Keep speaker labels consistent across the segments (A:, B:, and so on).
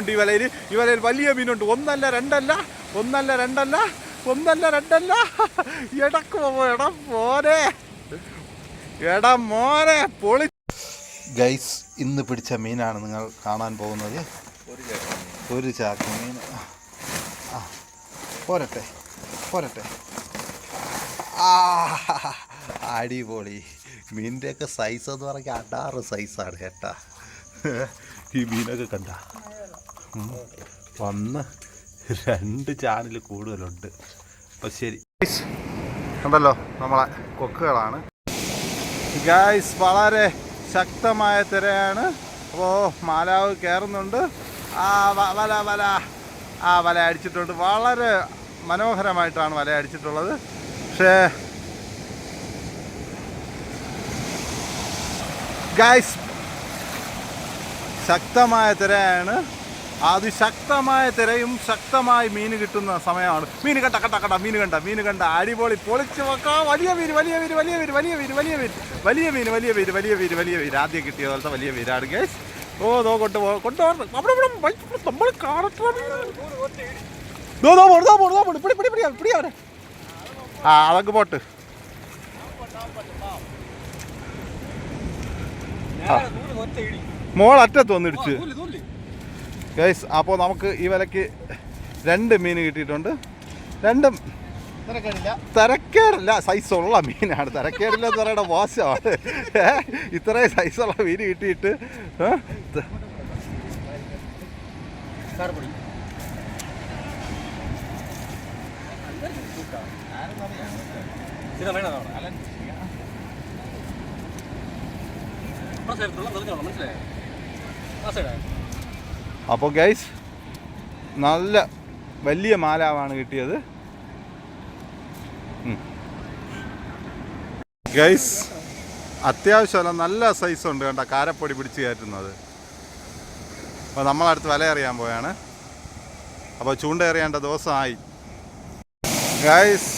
A: ഉണ്ട് ഈ വലയിൽ. ഈ വലയിൽ വലിയ മീനുണ്ട്. ഒന്നല്ല രണ്ടല്ല ഒന്നല്ല രണ്ടല്ല ഒന്നല്ല രണ്ടല്ല. എടക്ക് എടാ മോനെ. എടാ മോനെ പൊളി ഗൈസ് ഇന്ന് പിടിച്ച മീനാണ് നിങ്ങൾ കാണാൻ പോകുന്നത്. ഒരു ചാക്ക് മീൻ. ആ പോരട്ടെ പോരട്ടെ. ആ അടിപൊളി. മീനിന്റെയൊക്കെ സൈസ് എന്ന് പറഞ്ഞാൽ അടാറ് സൈസാണ് കേട്ടാ. ഈ മീനൊക്കെ കണ്ട. വന്ന് രണ്ട് ചാനൽ കൂടുതലുണ്ട്. അപ്പം ശരി. ഉണ്ടല്ലോ നമ്മളെ കൊക്കുകളാണ്. ഗായ്സ് വളരെ ശക്തമായ തിരയാണ്. അപ്പോൾ മാലാവ് കയറുന്നുണ്ട് ആ വല വല. ആ വല അടിച്ചിട്ടുണ്ട്. വളരെ മനോഹരമായിട്ടാണ് വല അടിച്ചിട്ടുള്ളത്. പക്ഷേ ഗായ്സ് ശക്തമായ തിരയാണ്. അതിശക്തമായ തിരയും ശക്തമായി മീൻ കിട്ടുന്ന സമയമാണ്. മീൻ കണ്ട കട്ട കണ്ട മീൻ കണ്ട മീൻ കണ്ട അടിപൊളി പൊളിച്ച് വെക്കാം. വലിയ മീൻ വലിയ മീൻ വലിയ മീൻ വലിയ മീൻ വലിയ മീൻ വലിയ മീൻ വലിയ മീൻ വലിയ മീൻ വലിയ മീൻ. ആദ്യം കിട്ടിയ പോലത്തെ വലിയ മീനാണ് ഗേസ് ഓ ദോ കൊണ്ട് കൊണ്ടുപോകണം അവിടെ ഇവിടെ നമ്മൾ കാണട്ടെ ആ അതങ്ങ് പോട്ട്. മോൾ അറ്റത്ത് വന്നിടിച്ച് ഗൈസ് അപ്പോൾ നമുക്ക് ഈ വിലക്ക് രണ്ട് മീൻ കിട്ടിയിട്ടുണ്ട്. രണ്ടും തരക്കേടില്ല. സൈസുള്ള മീനാണ്. തരക്കേടില്ല എന്ന് പറയുന്ന മോശമാണ്. ഏ? ഇത്രയും സൈസുള്ള മീൻ കിട്ടിയിട്ട് ഏ? അപ്പോൾ ഗൈസ് നല്ല വലിയ മാലാവാണ് കിട്ടിയത്. ഗൈസ് അത്യാവശ്യമല്ല നല്ല സൈസ് ഉണ്ട് കണ്ട കാരപ്പൊടി പിടിച്ച് കയറ്റുന്നത്. അപ്പോൾ നമ്മളടുത്ത് വില അറിയാൻ പോയാണ് അപ്പോൾ ചൂണ്ട എറിയേണ്ട ദിവസമായി. ഗൈസ്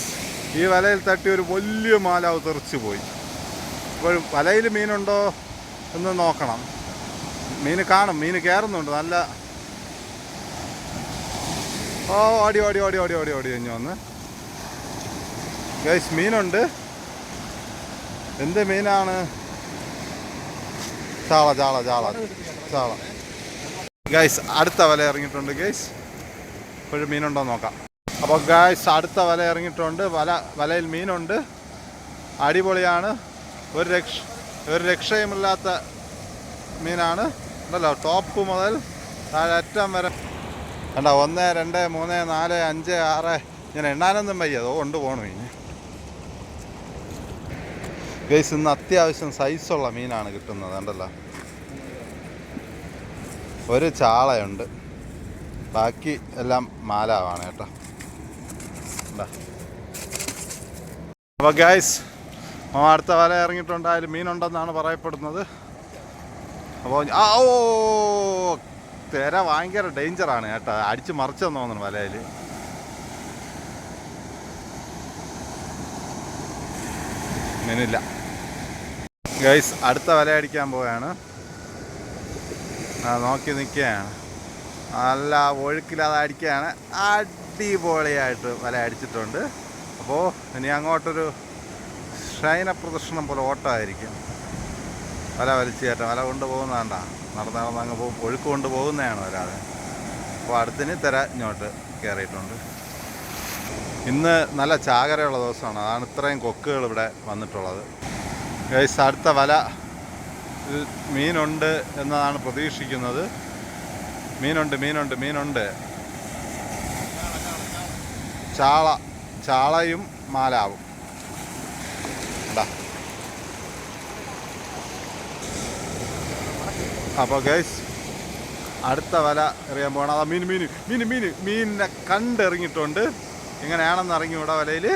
A: ഈ വലയിൽ തട്ടി ഒരു വലിയ മാലാവ് തെറിച്ച് പോയി. അപ്പോൾ വലയിൽ മീനുണ്ടോ എന്ന് നോക്കണം. മീൻ കാണും മീൻ കയറുന്നുണ്ട് നല്ല ഓ ഓടി ഓടി ഓടി ഓടി ഓടി ഓടി കഴിഞ്ഞു വന്ന്. ഗൈസ് മീനുണ്ട്. എന്ത് മീനാണ്? ചാള ചാള ചാള ചാള. ഗൈസ് അടുത്ത വല ഇറങ്ങിയിട്ടുണ്ട് ഗൈസ്. ഇപ്പോഴും മീനുണ്ടോ നോക്കാം. അപ്പോൾ ഗൈസ് അടുത്ത വല ഇറങ്ങിയിട്ടുണ്ട്. വല വലയിൽ മീനുണ്ട്. അടിപൊളിയാണ്. ഒരു രക്ഷ ഒരു രക്ഷയുമില്ലാത്ത മീനാണ്. ഉണ്ടല്ലോ ടോപ്പ് മുതൽ താഴെ അറ്റം വരെ. കണ്ട ഒന്ന് രണ്ട് മൂന്ന് നാല് അഞ്ച് ആറ് ഞാൻ എണ്ണാനൊന്നും വയ്യ. അതോ കൊണ്ട് പോകണം ഇനി. ഗൈസ് ഇന്ന് അത്യാവശ്യം സൈസുള്ള മീനാണ് കിട്ടുന്നത് കണ്ടല്ലോ. ഒരു ചാളയുണ്ട്. ബാക്കി എല്ലാം മാലാവാണ് കേട്ടോ. അപ്പോൾ ഗൈസ് അടുത്ത വല ഇറങ്ങിയിട്ടുണ്ടായാലും മീനുണ്ടെന്നാണ് പറയപ്പെടുന്നത്. അപ്പോൾ ആ ഓ തിര ഭയങ്കര ഡേഞ്ചറാണ് കേട്ടോ. അടിച്ച് മറിച്ചെന്ന് തോന്നുന്നു വലയിൽ. മീനില്ല ഗൈസ് അടുത്ത വല അടിക്കാൻ പോവുകയാണ് നോക്കി നിൽക്കുകയാണ്. നല്ല ഒഴുക്കില്ലാതെ അടിക്കുകയാണ്. അടിപൊളിയായിട്ട് വല അടിച്ചിട്ടുണ്ട്. അപ്പോൾ ഇനി അങ്ങോട്ടൊരു ശയന പ്രദർശനം പോലെ ഓട്ടമായിരിക്കും. വല വലിച്ചു കയറ്റാം വല കൊണ്ട്. നടന്ന നടന്ന് നടന്ന് അങ്ങ് പോകും. ഒഴുക്ക് കൊണ്ട് പോകുന്നതാണ് വരാതെ അപ്പോൾ അടുത്തിന് തിര ഇങ്ങോട്ട് കയറിയിട്ടുണ്ട് ഇന്ന് നല്ല ചാകരയുള്ള ദിവസമാണ്. അതാണ് ഇത്രയും കൊക്കുകൾ ഇവിടെ വന്നിട്ടുള്ളത്. ഗൈസ് അടുത്ത വല മീനുണ്ട് എന്നതാണ് പ്രതീക്ഷിക്കുന്നത്. മീനുണ്ട് മീനുണ്ട് മീനുണ്ട്. ചാള ചാളയും മാലാവും. അപ്പോൾ ഗൈസ് അടുത്ത വല എറിയാൻ പോകണം അതാ മീൻ മീൻ മീൻ മീൻ മീനിനെ കണ്ടിറങ്ങിയിട്ടുണ്ട് എങ്ങനെയാണെന്ന് ഇറങ്ങി ഇവിടെ വലയിൽ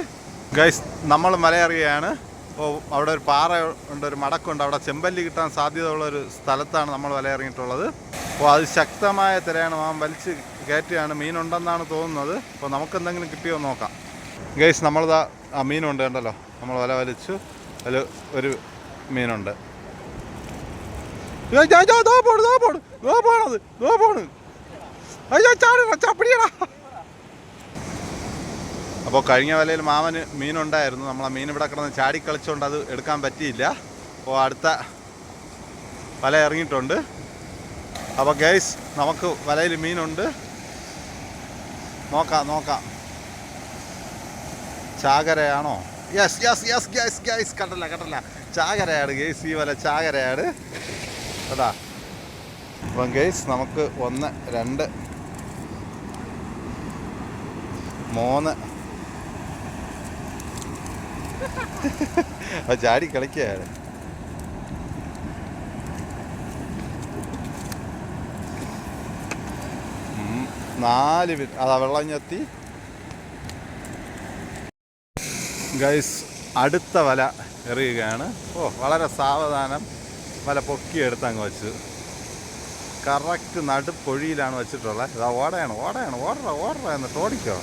A: ഗൈസ് നമ്മൾ മല എറിയുകയാണ്. അപ്പോൾ അവിടെ ഒരു പാറ ഉണ്ട് ഒരു മടക്കുണ്ട്. അവിടെ ചെമ്പല്ലി കിട്ടാൻ സാധ്യതയുള്ള ഒരു സ്ഥലത്താണ് നമ്മൾ വല ഇറങ്ങിയിട്ടുള്ളത് അപ്പോൾ അത് ശക്തമായ തിരയാണ്. മാം വലിച്ച് കയറ്റിയാണ് മീനുണ്ടെന്നാണ് തോന്നുന്നത്. അപ്പോൾ നമുക്ക് എന്തെങ്കിലും കിട്ടിയോ നോക്കാം. ഗൈസ് നമ്മളിതാ ആ മീനുണ്ട് കണ്ടല്ലോ. നമ്മൾ വല വലിച്ചു. അതിൽ ഒരു മീനുണ്ട്. പോണ്, ദോ ദോ ദോ. അയ്യോ അപ്പോൾ കഴിഞ്ഞ വലയിൽ മാമന് മീനുണ്ടായിരുന്നു. നമ്മളെ മീൻ ഇവിടെ കിടന്ന് ചാടി കളിച്ചുകൊണ്ട് അത് എടുക്കാൻ പറ്റിയില്ല. അപ്പോൾ അടുത്ത വല ഇറങ്ങിയിട്ടുണ്ട്. അപ്പോൾ ഗൈസ് നമുക്ക് വലയിൽ മീനുണ്ട്. നോക്കാം നോക്കാം. ചാകരയാണോ? Yes yes yes guys guys കണ്ടല്ല കണ്ടല്ല. ചാകരയാട് ഗൈസ് ഈ വല ചാകരയാണ് കേട്ടാ അപ്പം ഗെയ്സ് നമുക്ക് ഒന്ന് രണ്ട് മൂന്ന്. ചാടി കളിക്കുകയാണ് നാല് അതാ വെള്ളം ഞെത്തി. ഗൈസ് അടുത്ത വല എറിയുകയാണ്. ഓ വളരെ സാവധാനം. വല പൊക്കിയെടുത്ത് അങ്ങ് വെച്ച്. കറക്റ്റ് നടുപ്പൊഴിയിലാണ് വെച്ചിട്ടുള്ളത്. ഇതാ ഓടയാണ് ഓടയാണ് ഓടറ ഓടറ എന്നിട്ട് ഓടിക്കോ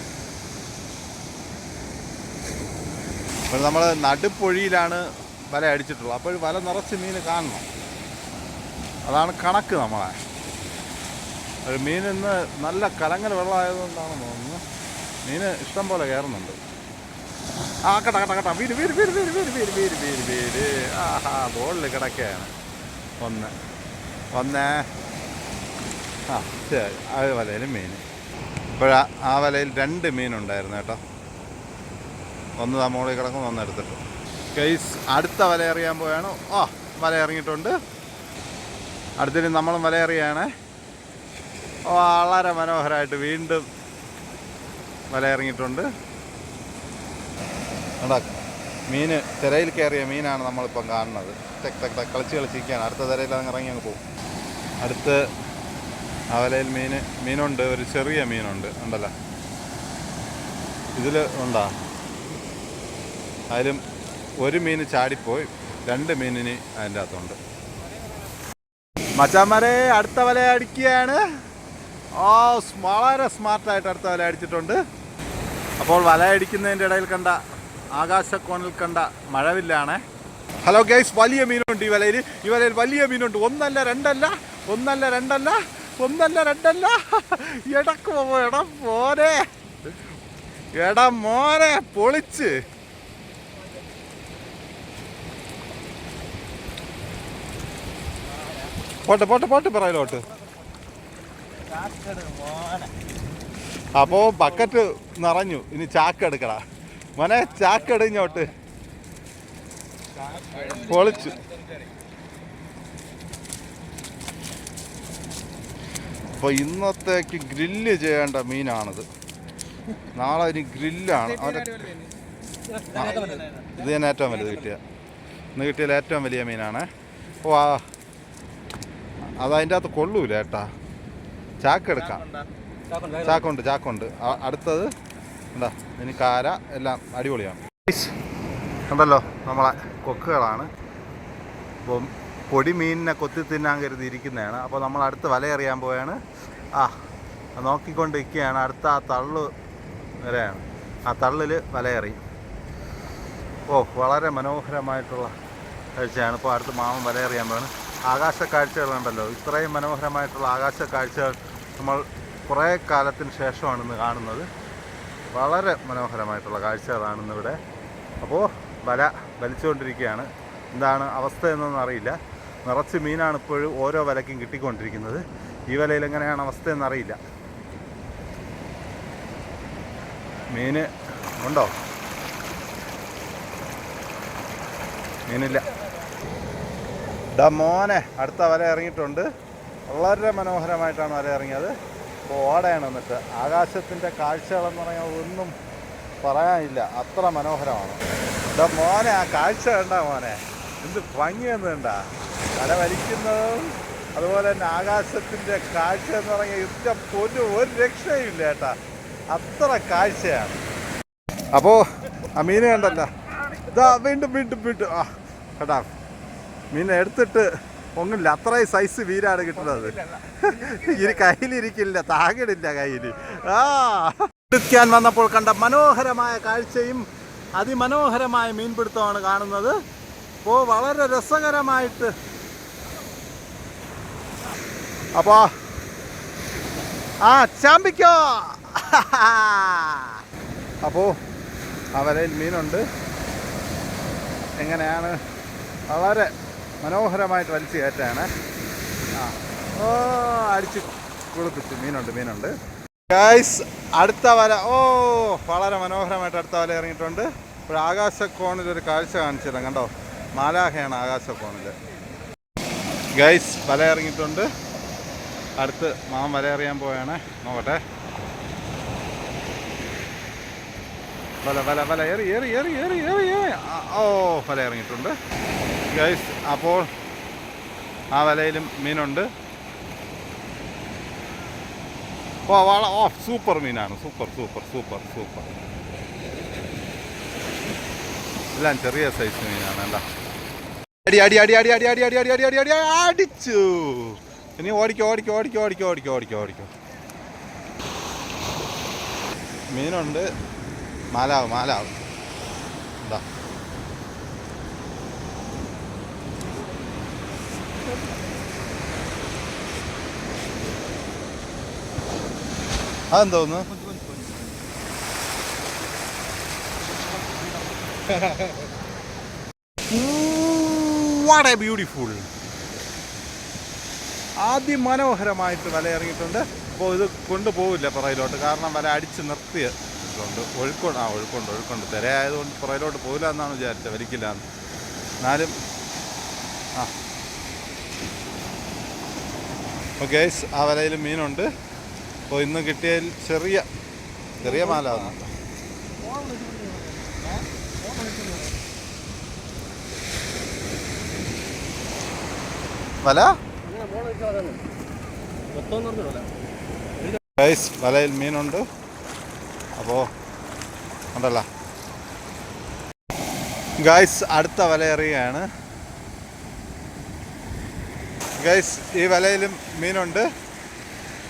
A: അപ്പോൾ നമ്മൾ നടുപ്പൊഴിയിലാണ് വല അടിച്ചിട്ടുള്ളത്. അപ്പോൾ വല നിറച്ച് മീൻ കാണണം. അതാണ് കണക്ക് നമ്മളെ. ഒരു മീൻ ഇന്ന് നല്ല കലങ്ങൽ വെള്ളമായതുകൊണ്ടാണെന്ന് തോന്നുന്നു. മീൻ ഇഷ്ടം പോലെ കയറുന്നുണ്ട്. ആ കട്ട കട്ട കട്ട. വീര് വീര് വീര് വീര് വീര് വീര് വീര് വീര് ആഹാ ബോളിൽ കിടക്കുകയാണ് ഒന്ന് ഒന്ന് ആ ശരി. ആ വലയിൽ മീൻ. ഇപ്പോഴാ ആ വലയിൽ രണ്ട് മീനുണ്ടായിരുന്നു കേട്ടോ. ഒന്ന് താ മുകളിൽ കിടക്കും ഒന്ന് എടുത്തിട്ട്. കേസ് അടുത്ത വല എറിയാൻ പോയാണ്. ആ വല ഇറങ്ങിയിട്ടുണ്ട് അടുത്തിന് നമ്മളും വല എറിയാണ്. വളരെ മനോഹരമായിട്ട് വീണ്ടും വല ഇറങ്ങിയിട്ടുണ്ട് കണ്ടാ? മീൻ തിരയിൽ കയറിയ മീനാണ് നമ്മളിപ്പം കാണുന്നത്. തെക്ക് തെക്ക് തെക്ക് കളിച്ച് കളിച്ചിരിക്കുകയാണ്. അടുത്ത തിരയിൽ അങ്ങ് ഇറങ്ങി അങ്ങ് പോകും. അടുത്ത് അവലയിൽ വലയിൽ മീൻ മീനുണ്ട്. ഒരു ചെറിയ മീനുണ്ട്. ഉണ്ടല്ലോ. ഇതിൽ ഉണ്ടാ? അതിലും ഒരു മീൻ ചാടിപ്പോയി. രണ്ട് മീനിന് അതിന്റെ അകത്തുണ്ട്. മച്ചാമാരെ അടുത്ത വല അടിക്കുകയാണ്. ഓ വളരെ സ്മാർട്ടായിട്ട് അടുത്ത വല അടിച്ചിട്ടുണ്ട്. അപ്പോൾ വല അടിക്കുന്നതിന്റെ ഇടയിൽ കണ്ട ആകാശക്കോണിൽ കണ്ട മഴവില്ലാണ്. ഹലോ ഗൈസ് വലിയ മീനുണ്ട് ഈ വലയിൽ ഈ വലയിൽ വലിയ മീനുണ്ട്. ഒന്നല്ല രണ്ടല്ല ഒന്നല്ല രണ്ടല്ല ഒന്നല്ല രണ്ടല്ല. എടക്കോ എടാ മോനെ. എടാ മോനെ പൊളിച്ച്. പോട്ടെ പോട്ടെ പോട്ടെ പറയലോട്ട് അപ്പോ ബക്കറ്റ് നിറഞ്ഞു. ഇനി ചാക്ക് എടുക്കടാ മോനെ ചാക്കട ഇങ്ങോട്ട്. പൊളിച്ചു. അപ്പോൾ ഇന്നത്തേക്ക് ഗ്രില്ല് ചെയ്യേണ്ട മീനാണിത്. നാളെ ഇനി ഗ്രില്ലാണ്. അവന്റെ ഇത് തന്നെ ഏറ്റവും വലുത് കിട്ടിയ. ഇന്ന് കിട്ടിയാൽ ഏറ്റവും വലിയ മീനാണ്. ഓ ആ. അത് അതിന്റെ അകത്ത് കൊള്ളൂല ഏട്ടാ. ചാക്കെടുക്കാം ചാക്കുണ്ട്. ചാക്കുണ്ട് അടുത്തത്. എന്താ ഇനി കാര എല്ലാം അടിപൊളിയാണ്. ഉണ്ടല്ലോ നമ്മളെ കൊക്കുകളാണ്. അപ്പം പൊടി മീനിനെ കൊത്തി തിന്നാൻ കരുതി ഇരിക്കുന്നതാണ് അപ്പോൾ നമ്മൾ അടുത്ത് വലയെറിയാൻ പോവുകയാണ് ആ നോക്കിക്കൊണ്ടിരിക്കുകയാണ്. അടുത്ത ആ തള്ളു വരെയാണ്. ആ തള്ളിൽ വലയെറിയും ഓ വളരെ മനോഹരമായിട്ടുള്ള കാഴ്ചയാണ്. ഇപ്പോൾ അടുത്ത് മാമൻ വലയെറിയാൻ പോവാണ്. ആകാശ കാഴ്ചകളുണ്ടല്ലോ ഇത്രയും മനോഹരമായിട്ടുള്ള ആകാശ കാഴ്ചകൾ നമ്മൾ കുറേ കാലത്തിന് ശേഷമാണ് ഇന്ന് കാണുന്നത്. വളരെ മനോഹരമായിട്ടുള്ള കാഴ്ചകളാണ് ഇന്നിവിടെ അപ്പോൾ വല വലിച്ചുകൊണ്ടിരിക്കുകയാണ്. എന്താണ് അവസ്ഥ എന്നൊന്നും അറിയില്ല. നിറച്ച് മീനാണ് ഇപ്പോഴും ഓരോ വലയ്ക്കും കിട്ടിക്കൊണ്ടിരിക്കുന്നത്. ഈ വലയിൽ എങ്ങനെയാണ് അവസ്ഥ എന്നറിയില്ല. മീന് ഉണ്ടോ? മീനില്ല. ഡ മോനെ അടുത്ത വല ഇറങ്ങിയിട്ടുണ്ട്. വളരെ മനോഹരമായിട്ടാണ് വല ഇറങ്ങിയത്. ഓടയാണ് എന്നിട്ട് ആകാശത്തിന്റെ കാഴ്ചകളെന്ന് പറഞ്ഞാൽ ഒന്നും പറയാനില്ല. അത്ര മനോഹരമാണ്. എന്താ മോനെ ആ കാഴ്ച കണ്ട മോനെ. എന്ത് ഭംഗിയൊന്നും വേണ്ട തല വലിക്കുന്നതും അതുപോലെ തന്നെ ആകാശത്തിന്റെ കാഴ്ച എന്ന് പറഞ്ഞാൽ ഇഷ്ട ഒരു ഒരു രക്ഷയുമില്ല ഏട്ടാ. അത്ര കാഴ്ചയാണ്. അപ്പോൾ ആ മീന് കണ്ടല്ല. ഇതാ വീണ്ടും വീണ്ടും വീണ്ടും. ആ കേട്ടാ മീനെ എടുത്തിട്ട് പൊങ്ങില്ല അത്രയും സൈസ് വീരാണ് കിട്ടുന്നത്. ഇനി കയ്യിലിരിക്കില്ല താകിടില്ല കയ്യിൽ ആ. എടുക്കാൻ വന്നപ്പോൾ കണ്ട മനോഹരമായ കാഴ്ചയും അതിമനോഹരമായ മീൻപിടുത്തമാണ് കാണുന്നത്. അപ്പോൾ വളരെ രസകരമായിട്ട്. അപ്പോ ആ ചാമ്പിക്കോ. അപ്പോ അവരയിൽ മീനുണ്ട്. എങ്ങനെയാണ്? വളരെ മനോഹരമായിട്ട് വലിച്ചു കയറ്റാണ്. ആ. ഓ അടിച്ച്. കുളിപ്പിച്ചു. മീനുണ്ട് മീനുണ്ട്. ഗൈസ് അടുത്ത വല. ഓ വളരെ മനോഹരമായിട്ട് അടുത്ത വല ഇറങ്ങിയിട്ടുണ്ട്. ഇപ്പോൾ ആകാശക്കോണിൽ ഒരു കാഴ്ച കാണിച്ചില്ല കണ്ടോ? മാലാഹയാണ് ആകാശക്കോണിൽ ഗൈസ് വല ഇറങ്ങിയിട്ടുണ്ട്. അടുത്ത് മാം വല എറിയാൻ പോവുകയാണ് നോക്കട്ടെ. വല വല വല ഏറി ഏറി ഏറി ഏറി ഏറി ഓ വല ഇറങ്ങിയിട്ടുണ്ട് ഗൈസ് അപ്പോൾ ആ വലയിലും മീനുണ്ട് ഓ വള ഓ സൂപ്പർ മീനാണ് സൂപ്പർ സൂപ്പർ സൂപ്പർ സൂപ്പർ എല്ലാം ചെറിയ സൈസ് മീനാണ് അല്ല അടി അടി അടി അടി അടി അടി അടി അടി അടി അടി അടി അടിച്ചു ഇനി ഓടിക്കോ ഓടിക്കോ ഓടിക്കോ ഓടിക്കോ ഓടിക്കോ ഓടിക്കോ ഓടിക്കോ മീനുണ്ട് മാലാവ് മാലാവ്. എന്താ അതെന്തോന്ന് വാട്ട് എ ബ്യൂട്ടിഫുൾ അതിമനോഹരമായിട്ട് വല ഇറങ്ങിയിട്ടുണ്ട് അപ്പോൾ ഇത് കൊണ്ടുപോകില്ല പുറയിലോട്ട് കാരണം വല അടിച്ച് നിർത്തിയതുകൊണ്ട് ഒഴുക്കുണ്ട്. ആ ഒഴുക്കുണ്ട്. ഒഴുക്കുണ്ട്. തിരയായതുകൊണ്ട് പുറയിലോട്ട് പോകില്ല എന്നാണ് വിചാരിച്ചത്. വലിക്കില്ല എന്ന്. എന്നാലും ആ. ഓക്കെ ആ വലയിൽ മീനുണ്ട്. അപ്പോൾ ഇന്ന് കിട്ടിയതിൽ ചെറിയ ചെറിയ മാല വല? വലയിൽ മീനുണ്ട്. അപ്പോൾ ഉണ്ടല്ല. ഗൈസ് അടുത്ത വല എറിയുകയാണ് ഗൈസ് ഈ വലയിലും മീനുണ്ട്.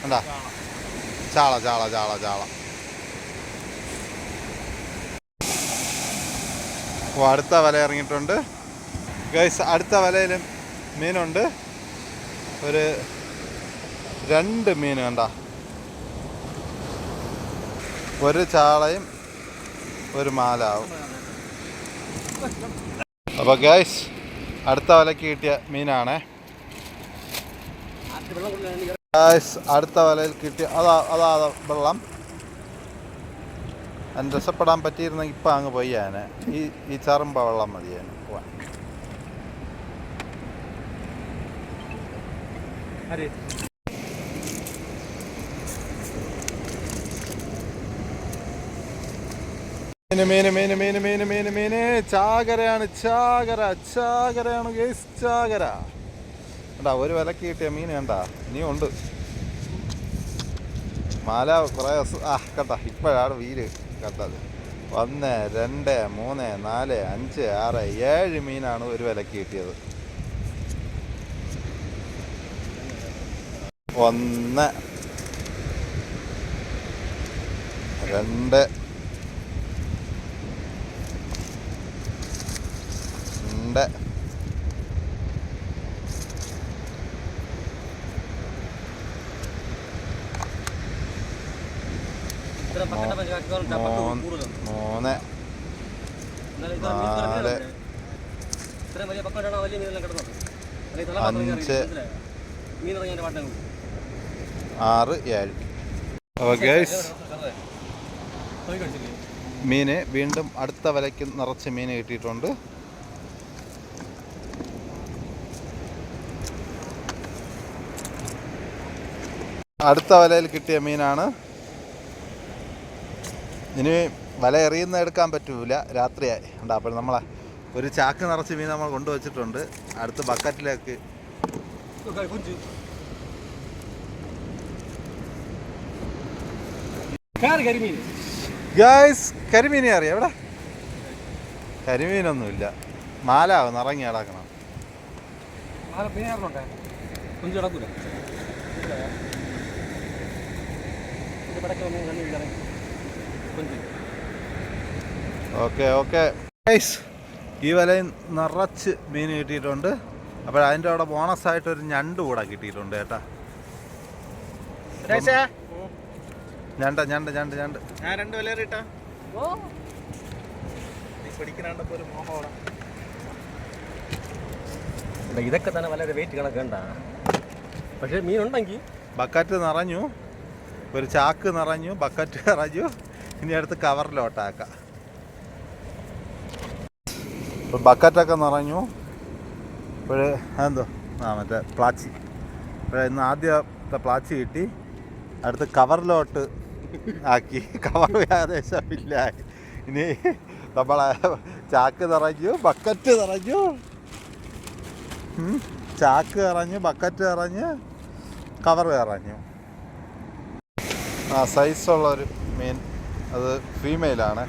A: എന്താ ചാള ചാള ചാള ചാള. ഓ അടുത്ത വല ഇറങ്ങിയിട്ടുണ്ട്. ഗൈസ് അടുത്ത വലയിലും മീനുണ്ട്. ഒരു രണ്ട് മീൻ കണ്ട? ഒരു ചാളയും ഒരു മാലാവും. അപ്പോൾ ഗൈസ് അടുത്ത വലയ്ക്ക് കിട്ടിയ മീനാണേ. ഗൈസ് അടുത്ത വലയിൽ കിട്ടിയ അതാ അതാ വെള്ളം. അതിന് രസപ്പെടാൻ പറ്റിയിരുന്നെങ്കിൽ ഇപ്പം അങ്ങ് പോയി ഞാൻ ഈ ഈ ചറുമ്പ വെള്ളം മതി ഞാൻ പോവാൻ മീന് മീന് മീന് മീന് മീന് മീന് മീന് ചാകരയാണ് ചാകര ചാകരയാണ് ഗേസ് ചാകര. കണ്ടാ ഒരു വിലക്ക് കിട്ടിയ മീൻ കണ്ടാ ഇനിയും ഉണ്ട്. മാല കുറേ ആ കേട്ടാ ഇപ്പോഴാണ് വീര് കണ്ടത്. ഒന്ന് രണ്ട് മൂന്ന് നാല് അഞ്ച് ആറ് ഏഴ് മീനാണ് ഒരു വിലക്ക് കിട്ടിയത്. ഒന്ന് രണ്ട് രണ്ട് മൂന്ന് നാല്. അഞ്ച്. ആറ് ഏഴ്. ഗൈസ് മീന് വീണ്ടും അടുത്ത വലയ്ക്ക് നിറച്ച് മീൻ കിട്ടിയിട്ടുണ്ട്. അടുത്ത വലയിൽ കിട്ടിയ മീനാണ്. ഇനി വല എറിയുന്ന എടുക്കാൻ പറ്റൂല. രാത്രിയായി. ഉണ്ട് അപ്പോൾ നമ്മളെ ഒരു ചാക്ക് നിറച്ച് മീൻ നമ്മൾ കൊണ്ടുവച്ചിട്ടുണ്ട്. അടുത്ത ബക്കറ്റിലേക്ക്. ഗായ്സ് കരിമീനെ അറിയാം. എവിടെ? കരിമീനൊന്നുമില്ല. മാലാവും നിറങ്ങി കിടക്കണം.
B: കുഞ്ചു കിടക്കൂല. കുഞ്ചു
A: ഓക്കെ ഓക്കെ. ഗൈസ് ഈ വലയിൽ നിറച്ച് മീൻ കിട്ടിയിട്ടുണ്ട്. അപ്പോൾ അതിന്റെ അവിടെ ബോണസ് ആയിട്ട് ഒരു ഞണ്ട് കൂടെ കിട്ടിയിട്ടുണ്ട് കേട്ടാ. ഞണ്ട ഞണ്ട് ഞണ്ട് ഞണ്ട്.
C: ഞാൻ രണ്ട് വില ഇട്ടാ.
B: ഇതൊക്കെ തന്നെ വളരെ വെയിറ്റ് കണക്കണ്ട പക്ഷേ മീനുണ്ടെങ്കിൽ
A: ബക്കറ്റ് നിറഞ്ഞു. ഒരു ചാക്ക് നിറഞ്ഞു ബക്കറ്റ് നിറഞ്ഞു. ഇനി അടുത്ത് കവറിലോട്ടാക്കാം. ഇപ്പോൾ ബക്കറ്റൊക്കെ നിറഞ്ഞു. ഇപ്പോൾ എന്തോ ആ മറ്റേ പ്ലാച്ചി. ഇപ്പോൾ ഇന്ന് ആദ്യത്തെ പ്ലാച്ചി കിട്ടി. അടുത്ത് കവറിലോട്ട് ആക്കി. കവർ ഏകദേശം ഇല്ല ഇനി നമ്മളെ ചാക്ക് നിറഞ്ഞു ബക്കറ്റ് നിറഞ്ഞു. ചാക്ക് നിറഞ്ഞു ബക്കറ്റ് നിറഞ്ഞ് കവർ നിറഞ്ഞു. ആ സൈസുള്ള ഒരു മീൻ. അത് ഫീമെയിലാണ്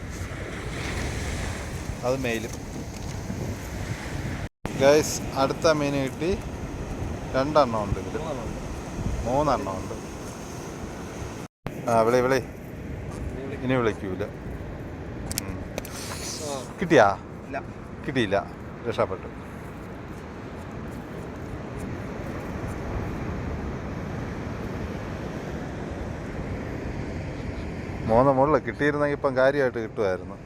A: അത് മെയിലും ഗൈസ് അടുത്ത മീൻ കിട്ടി. രണ്ടെണ്ണം ഉണ്ട് ഇതിൽ മൂന്നെണ്ണം ഉണ്ട്. ആ വിളി വിളി. ഇനി വിളിക്കൂല. കിട്ടിയാ? കിട്ടിയില്ല. രക്ഷപ്പെട്ടു. മൂന്ന് മുകളിൽ കിട്ടിയിരുന്നെങ്കിൽ ഇപ്പം കാര്യമായിട്ട് കിട്ടുമായിരുന്നു.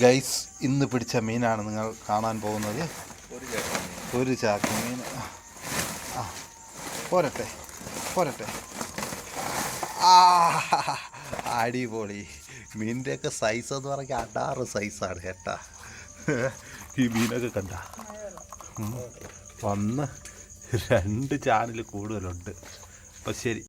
A: ഗൈസ് ഇന്ന് പിടിച്ച മീനാണ് നിങ്ങൾ കാണാൻ പോകുന്നത്.
C: ഒരു
A: ചാക്ക് മീൻ. ആ പോരട്ടെ പോരട്ടെ. ആ അടിപൊളി. മീനിന്റെയൊക്കെ സൈസ് എന്ന് പറഞ്ഞാൽ അടാറ് സൈസാണ് കേട്ടാ. ഈ മീനൊക്കെ കണ്ട? ഒന്ന് രണ്ട് ചാനൽ കൂടുതലുണ്ട്. അപ്പം ശരി.